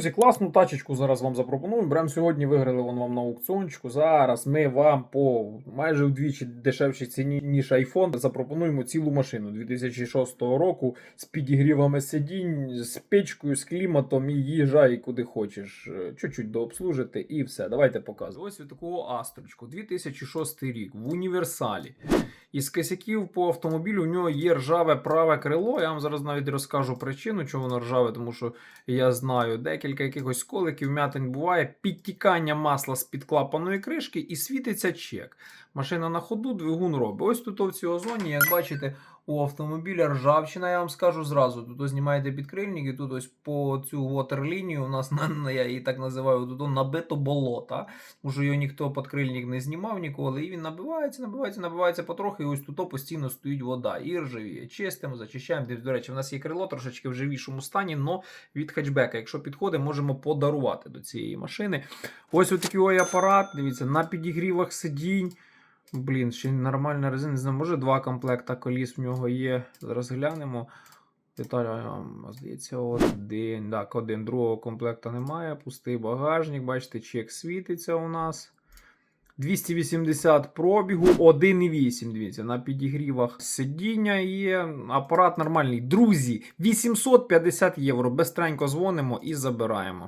Друзі, класну тачечку зараз вам запропоную. Беремо сьогодні, виграли вон вам на аукціончику. Зараз ми вам по майже вдвічі дешевшій ціні, ніж iPhone, запропонуємо цілу машину 2006 року з підігрівами сидінь, з печкою, з кліматом і їжджай куди хочеш. Е, Чуть-чуть дообслужити і все. Давайте показуємо. Ось таку астрочку. 2006 рік в універсалі. Із косяків по автомобілю у нього є ржаве праве крило. Я вам зараз навіть розкажу причину, чому воно ржаве, тому що я знаю, декілька якихось сколиків, м'ятин буває, підтікання масла з під клапаної кришки і світиться чек. Машина на ходу, двигун робить. Ось тут в цій озоні, як бачите, у автомобіля ржавчина, я вам скажу зразу. Тут ось знімаєте підкрильник, і тут ось по цю ватерлінію у нас на, на- я її так називаю, тут набито болото. Уже його ніхто підкрильник не знімав ніколи. І він набивається, набивається, набивається потрохи. І ось тут постійно стоїть вода. І ржавіє. Чистимо, зачищаємо. Десь, До речі, в нас є крило трошечки в живішому стані, але від хетчбека. Якщо підходить, можемо подарувати до цієї машини. Ось отакий ой апарат. Дивіться, на підігрівах сидінь. Блін, ще нормальна резина. Не знаю, може два комплекта коліс в нього є. Зараз глянемо. Деталя, здається, один. Так, один. Другого комплекта немає. Пустий багажник. Бачите, чек світиться у нас. 280 пробігу, 1,8. Дивіться, на підігрівах сидіння є. Апарат нормальний. Друзі, 850 євро. Безстренько дзвонимо і забираємо.